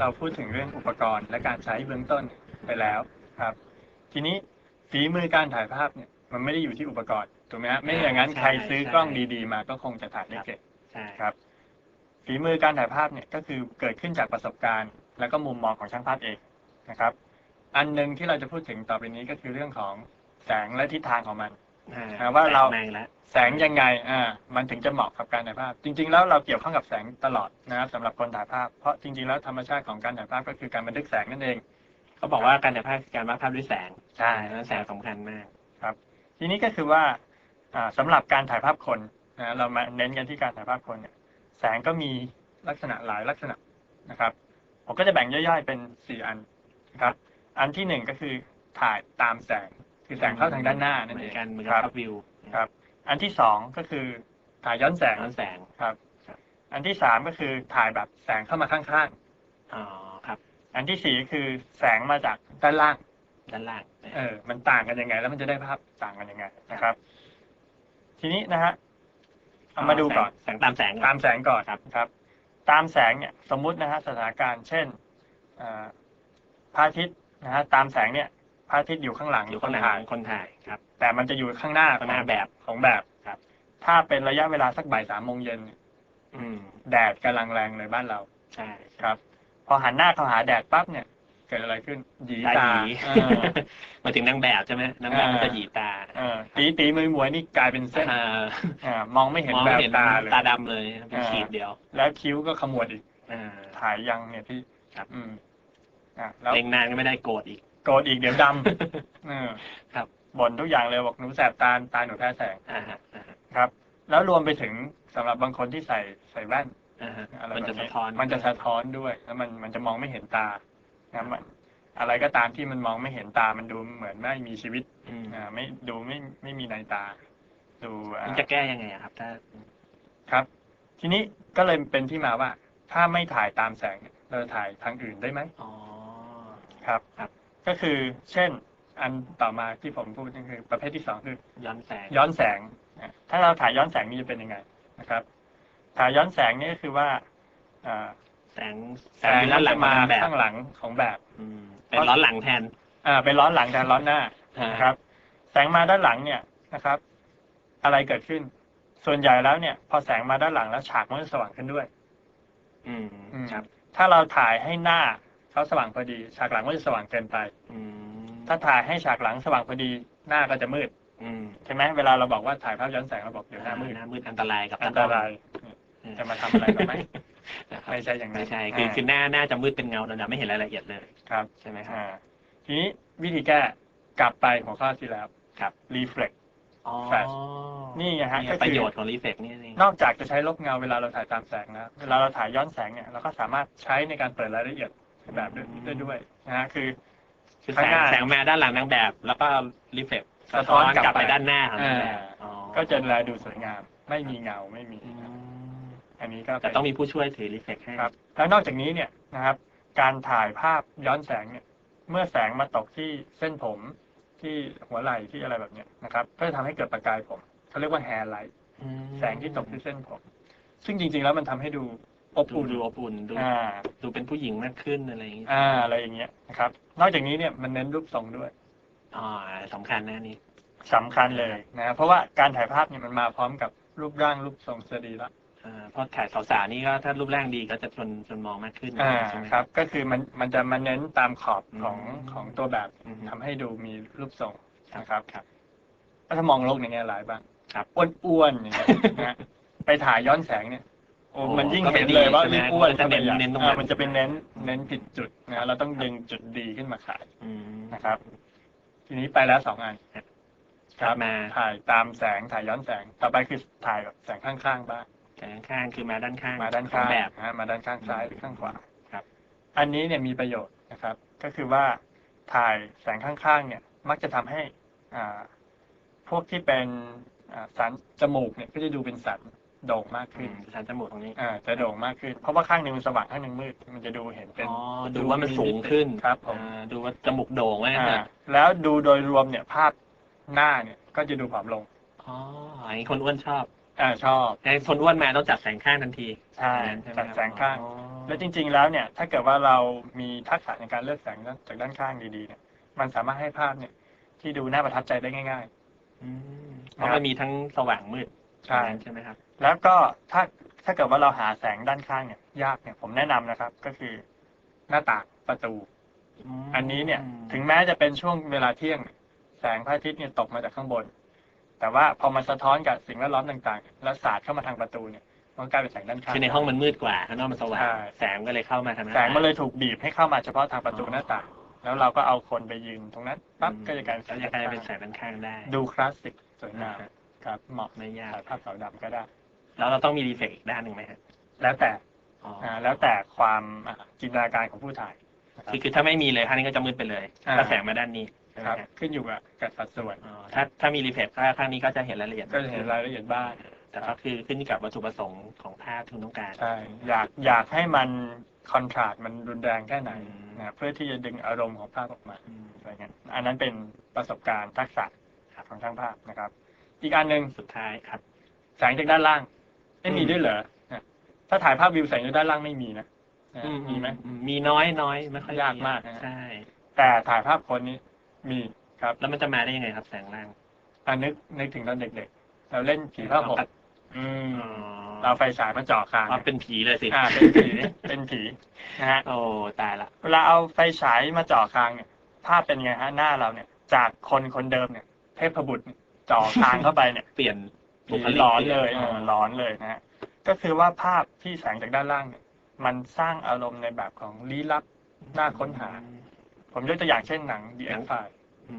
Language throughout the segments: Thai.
เราพูดถึงเรื่องอุปกรณ์และการใช้เบื้องต้นไปแล้วครับ ทีนี้ฝีมือการถ่ายภาพเนี่ยมันไม่ได้อยู่ที่อุปกรณ์ถูกไหมฮะไม่อย่างนั้นใช่ใครซื้อกล้องใช่ดีๆ มาก็คงจะถ่ายไม่เก่งใช่ครับฝีมือการถ่ายภาพเนี่ยก็คือเกิดขึ้นจากประสบการณ์ แล้วก็มุมมองของช่างภาพเองนะครับ อันหนึ่งที่เราจะพูดถึงต่อไปนี้ก็คือเรื่องของแสงและทิศทางของมัน อ่อ่าว่าเราแตกมแล้วแสงยังไงอ่ามันถึงจะเหมาะกับการถ่ายภาพ จริง ๆ แล้วเราเกี่ยวข้องกับแสงตลอดนะครับสำหรับคนถ่ายภาพเพราะจริง ๆ แล้วธรรมชาติของการถ่ายภาพก็คือการบันทึกแสงนั่นเองเขาบอกว่าการถ่ายภาพคือการวาดภาพด้วยแสงใช่แล้วแสงสำคัญมากทีนี้ก็คือว่าอ่าสำหรับการถ่ายภาพคนนะเรามาเน้นกันที่การถ่ายภาพคนเนี่ยแสงก็มีลักษณะหลายลักษณะนะครับ ผมก็จะแบ่งย่อยๆเป็นสี่อันนะครับ อันที่หนึ่งก็คือถ่ายตามแสง คือแสงเข้าทางด้านหน้านั่นเหมืเออง นกันเหมือนคกับรับภาพวิวครับ อันที่สองก็คือถ่ายย้อนแสงย้อนแสงครับครับ อันที่สามก็คือถ่ายแบบแสงเข้ามาข้างอ๋อครับๆ อันที่สี่ก็คือแสงมาจากด้านล่าง ด้านล่างเออ มันต่างกันยังไง แล้วมันจะได้ภาพต่างกันยังไงนะครับ ทีนี้นะฮะ เอามาดูก่อน แสงตามแสง ตามแสงก่อนครับ ครับ ตามแสงเนี่ย สมมุตินะฮะสถานการณ์เช่นอ่าพระอาทิตย์นะฮะตามแสงเนี่ย พระอาทิตย์อยู่ข้างหลังอยู่คข้างนหน้าถ่ายคนถ่ายครับ แต่มันจะอยู่ข้างหน้าข้างหน้าแบบของแบบครับ ถ้าเป็นระยะเวลาสักบ่ายสามโมงเย็นเนี่ยอืม แดดกำลังแรงเลยบ้านเราใช่ครับ พอหันหน้าเข้าหาแดดปั๊บเนี่ย เกิดอะไรขึ้นหยีตาตาหยีเออมาถึงนางแบบใช่ไหมนางแบบมันจะหยีตาเออตีตีมือหมวยนี่กลายเป็นเส้นอ่าอ่ามองไม่เห็นมองแวไม่วเห็นตาเลยตาดำเลยเป็นอ่าขีดเดียว แล้วคิ้วก็ขมวดอีกอ่าถ่ายยังเนี่ยพี่ครับ อืมอะแล้วเล็งนานก็ไม่ได้โกรธอีก โกรธอีกเดี๋ยวดำเออครับ บ่นทุกอย่างเลยบอกหนูแสบตาตาหนูแพ้แสงอ่าฮะอ่าฮะครับ แล้วรวมไปถึงสำหรับบางคนที่ใส่ใส่แว่น อ่าฮะอะไรมันแบบจะนี้สะท้อน มันจะสะท้อนด้วย แล้วมันมันจะมองไม่เห็นตานะมันอะไรก็ตามที่มันมองไม่เห็นตา มันดูเหมือนไม่มีชีวิตอืมอ่าไม่ดูไม่ไม่มีในตา ดูอ่ามันจะแก้ยังไงอะครับ ถ้า ครับ ทีนี้ก็เลยเป็นที่มาว่า ถ้าไม่ถ่ายตามแสงเนี่ยเราจะถ่ายทางอื่นได้ไหมอ๋อ ครับ ครับ ก็คือเช่น อันต่อมาที่ผมพูดก็คือ ประเภทที่สองคือย้อนแสง ย้อนแสงอะถ้าเราถ่ายย้อนแสงนี่จะเป็นยังไงนะครับ ถ่ายย้อนแสงนี่ก็คือว่าอ่าแสงแสแสงงอยู่นั้ด้านนหลัจะงมาแบบข้างหลังของแบบอืมเป็นร้อนหลังแทน อ่า เป็นร้อนหลังแทนร้อนหน้าอ่านะครับ แสงมาด้านหลังเนี่ยนะครับ อะไรเกิดขึ้น ส่วนใหญ่แล้วเนี่ย พอแสงมาด้านหลังแล้วฉากมันจะสว่างขึ้นด้วย อืมอืมครับ ถ้าเราถ่ายให้หน้า เขาสว่างพอดี ฉากหลังก็จะสว่างเกินไป อืมถ้าถ่ายให้ฉากหลังสว่างพอดีหน้าก็จะมืดอืมใช่ไหมเวลาเราบอกว่าถ่ายภาพย้อนแสงเราบอกเดี๋ยวหน้ามืดหน้ามืดอันตรายกับอันตรายอืจะมาทำอะไรเราไหมนะครับไม่ใช่อย่างนั้นไม่ใช่คือคือหน้าหน้าจะมืดเป็นเงาเราจะไม่เห็นรายละเอียดเลยครับใช่ไหมครับอ่าทีนี้วิธีแก้กลับไปหัวข้อที่แล้วครับรีเฟล็กอ๋อ Flash นี่ไงฮะนี่ก็คือประโยชน์ของรีเฟกนี่นี่นอกจากจะใช้ลบเงาเวลาเราถ่ายตามแสงแล้วเวลาเราถ่ายย้อนแสงเนี่ยเราก็สามารถใช้ในการเปิดรายละเอียด แบบด้วยได้ด้วยนะฮะคือ คือข้าแสงงหน้า แสงมาด้านหลังนางแบบ แล้วก็รีเฟกสะท้อนกลับกลับไปไปด้านหน้าของนางแบบอ่าอ๋อก็จะแลดูสวยงาม ไม่มีเงาไม่มี อืมอันนี้ก็แต่เป็น ต้องมีผู้ช่วยถือรีเฟกให้ ครับแล้วนอกจากนี้เนี่ยนะครับ การถ่ายภาพย้อนแสงเนี่ย เมื่อแสงมาตกที่เส้นผมที่หัวไหล่ที่อะไรแบบเนี้ยนะครับ ก็จะทำให้เกิดประกายผมเขาเรียกว่าแฮร์ไลท์อืมแสงที่ตกที่เส้นผม ซึ่งจริงๆแล้วมันทำให้ดู อบดูอุ่นดูอบอุ่นดูอ่าดูเป็นผู้หญิงมากขึ้นอะไรอย่างงี้อ่าอะไรอย่างเงี้ยนะครับ นอกจากนี้เนี่ยมันเน้นรูปทรงด้วยอ๋อสำคัญนะนี่สำคัญเลยนะเพราะว่าการถ่ายภาพเนี่ยมันมาพร้อมกับรูปร่างรูปทรงสรีระอ่าเพราะถ่ายสาวๆนี่ก็ถ้ารูปร่างดีก็จะชวนชวนมองมากขึ้นอ่าใช่ไหม ครับ ก็คือมันมันจะมาเน้นตามขอบของอืม ของตัวแบบอืม ทำให้ดูมีรูปทรงครับนะครับครับถ้ามองโลกในแง่ร้ายบ้างครับ อ้วนๆอย่างเงี้ยนะไปถ่ายย้อนแสงเนี่ย โอ้โอ้มันยิ่งก็เป็เห็นนเลยว่าดีใช่ไหมนี่อ้วนมันจะเน้นข้าไปเน้นตรงอ่านั้นมันจะเป็นเน้นเน้นผิดจุดนะเราต้องดึงจุดดีขึ้นมาขายอืมนะครับ ทีนี้ไปแล้วสองอันครับครับมาถ่ายตามแสงถ่ายย้อนแสง ต่อไปคือถ่ายแบบแสงข้างๆบ้างแสงข้างๆคือมาด้านข้างมาด้านขอข้างแบบนะฮะมาด้านข้างซ้ายหรือข้างขวาครับ อันนี้เนี่ยมีประโยชน์นะครับ ก็คือว่าถ่ายแสงข้างๆเนี่ย มักจะทำให้อ่าพวกที่เป็นอ่าสันจมูกเนี่ยก็จะดูเป็นสัน โด่งมากอืขึ้นมสันจมูกตรงนี้อ่าจะโด่งมากขึ้น เพราะว่าข้างหนึ่งมันสว่างข้างหนึ่งมืด มันจะดูเห็นเป็นอ๋อดูว่ามันสูงขึ้นครับผมอ่าดูว่าจมูกโด่งว่างั้นอ่าเถอะแล้วดูโดยรวมเนี่ยภาพหน้าเนี่ยก็จะดูผอมลงอ๋ออย่างนี้คนอ้วนชอบอ่าชอบไอ้คนอ้วนมาต้องจัดแสงข้างทันทีใช่อย่างนั้นใช่ไหมจัดแสงข้างอ๋อแล้วจริง ๆ แล้วเนี่ย ถ้าเกิดว่าเรามีทักษะในการเลือกแสงจากด้านข้างดีๆเนี่ย มันสามารถให้ภาพเนี่ย ที่ดูน่าประทับใจได้ง่ายอืมเพราะมันมีทั้งสว่างมืด ใช่ ใช่ไหมครับๆแล้วก็ถ้าถ้าเกิดว่าเราหาแสงด้านข้างเนี่ย ยากเนี่ยผมแนะนำนะครับ ก็คือหน้าต่างประตูอันนี้เนี่ยถึงแม้จะเป็นช่วงเวลาเที่ยง แสงพระอาทิตย์เนี่ยตกมาจากข้างบน แต่ว่าพอมันสะท้อนกับสิ่งแวดล้อมต่างๆ แล้วสาดเข้ามาทางประตูเนี่ยมันกลายเป็นแสงด้านข้าง คือในห้องมันมืดกว่าข้างนอกมันสว่างใช่ แสงก็เลยเข้ามาทางหน้าแสงมันเลยถูกบีบให้เข้ามาเฉพาะทางประตูอ๋อหน้าต่าง แล้วเราก็เอาคนไปยืนตรงนั้นปั๊บก็จะกลายเป็นแสก็งจะกลายเป็นด้านแสงด้านข้างได้ข้างดูคลาสสิกสวยงาม อ่าฮะ ครับเหมาะไม่ยากถ่ายภาพขาวดำก็ได้ แล้วเราต้องมีรีเฟกอีกด้านหนึ่งไหมฮะแล้วแต่อ๋อออ่าแล้วแต่ความอ่าจินตนาการของผู้ถ่ายนะครับคือคือถ้าไม่มีเลยข้างนี้ก็จะมืดไปเลยอ่าถ้าแสงมาด้านนี้ใช่ไหมครับฮะขึ้นอยู่กับกับสัดส่วนอ๋อถ้าถ้ามีรีเฟกข้างนี้ก็จะเห็นรายละเอียดก็จะเห็นรายละเอียดบ้างแต่ก็คือขึ้นอยู่กับวัตถุประสงค์ของภาพที่คุณต้องการใช่อยากอยากให้มันคอนทราสต์มันรุนแรงแค่ไหนอืมนะเพื่อที่จะดึงอารมณ์ของภาพออกมาอืมอะไรเงี้ยอันนั้นเป็นประสบการณ์ทักษะของช่างภาพนะครับ อีกอันหนึ่งสุดท้ายครับ แสงจากด้านล่าง ไม่มีอืมด้วยเหรอนะถ้าถ่ายภาพวิวแสงจากด้านล่างไม่มีนะนะมีไหมอืมีน้อยน้อยไม่ค่อยยากมากนะฮะใช่ แต่ถ่ายภาพคนนี้มีครับ แล้วมันจะมาได้ยังไงครับ แสงล่างอันนึกนึกถึงตอนเด็กๆ เราเล่นผีผ้าห่มอืมอ๋อเราไฟฉายมาจ่อคางอ๋อเป็นผีเลยสิอ่าเป็นผีเป็นผีนะฮะโอ้ตายละเวลาเอาไฟฉายมาจ่อคางเนี่ยภาพเป็นไงฮะหน้าเราเนี่ย จากคนคนเดิมเนี่ย เทพบุตรเนี่ย จ่อคางเข้าไปเนี่ยเปลี่ยนบุผีคลิกร้อนเลยอ๋เอออร้อนเลยนะฮะก็คือว่าภาพที่แสงจากด้านล่างเนี่ย มันสร้างอารมณ์ในแบบของลี้ลับน่าค้นหา ผมยกตัวอย่างเช่นหนัง The หนั X ง Files อื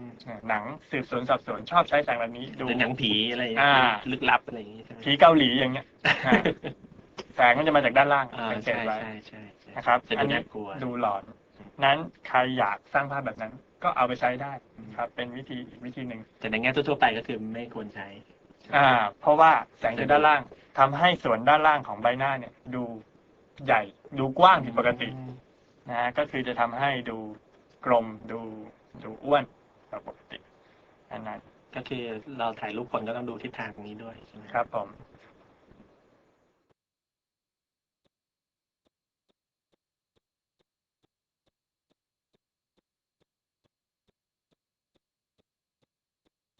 มหนังสืบสวนสอบสวนชอบใช้แสงแบบนี้ดูเป็นหนังผีอะไรอย่างอ่าเงี้ยลึกลับอะไรอย่างงี้ใช่ไหมผีเกาหลีอย่างเงี้ยอ่าแสงมันจะมาจากด้านล่างอ่าสังเกตใช่ไว้ใช่ใช่ใช่นะครับจะอัดูนนี้น่ากลัวดูหลอนนั้นใครอยากสร้างภาพแบบนั้น ก็เอาไปใช้ได้อืมครับ เป็นวิธีอีกวิธีหนึ่งแต่ในแง่ทั่วๆไปก็คือไม่ควรใช้ อ่า เพราะว่าแสงจากด้านล่างทำให้ส่วนด้านล่างของใบหน้าเนี่ย ดูใหญ่ดูกว้างผิดปกตินะฮะก็คือจะทำให้ดูกลมดูดูอ้วนกว่าปกติอันนั้นก็คือเราถ่ายรูปคนก็ต้องดูทิศทางตรงนี้ด้วยใช่ไหมครับผม